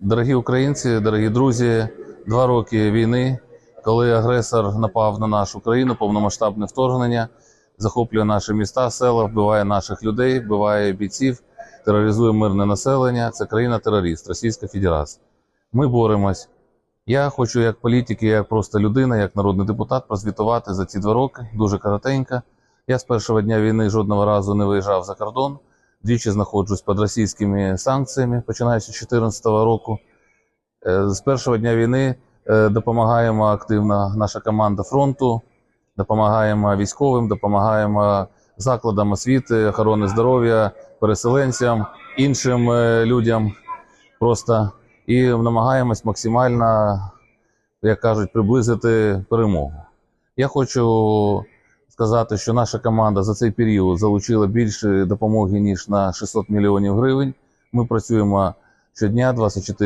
Дорогі українці, дорогі друзі, два роки війни, коли агресор напав на нашу країну, повномасштабне вторгнення, захоплює наші міста, села, вбиває наших людей, вбиває бійців, тероризує мирне населення. Це країна-терорист, Російська Федерація. Ми боремось. Я хочу, як політик, як просто людина, як народний депутат, прозвітувати за ці два роки дуже коротенько. Я з першого дня війни жодного разу не виїжджав за кордон. Двічі знаходжусь під російськими санкціями, починаючи з 2014 року. Е, З першого дня війни е, допомагаємо активно наша команда фронту, допомагаємо військовим, допомагаємо закладам освіти, охорони здоров'я, переселенцям, іншим е, людям просто і намагаємось максимально, як кажуть, приблизити перемогу. Я хочу сказати, що наша команда за цей період залучила більше допомоги ніж на 600 мільйонів гривень. Ми працюємо щодня 24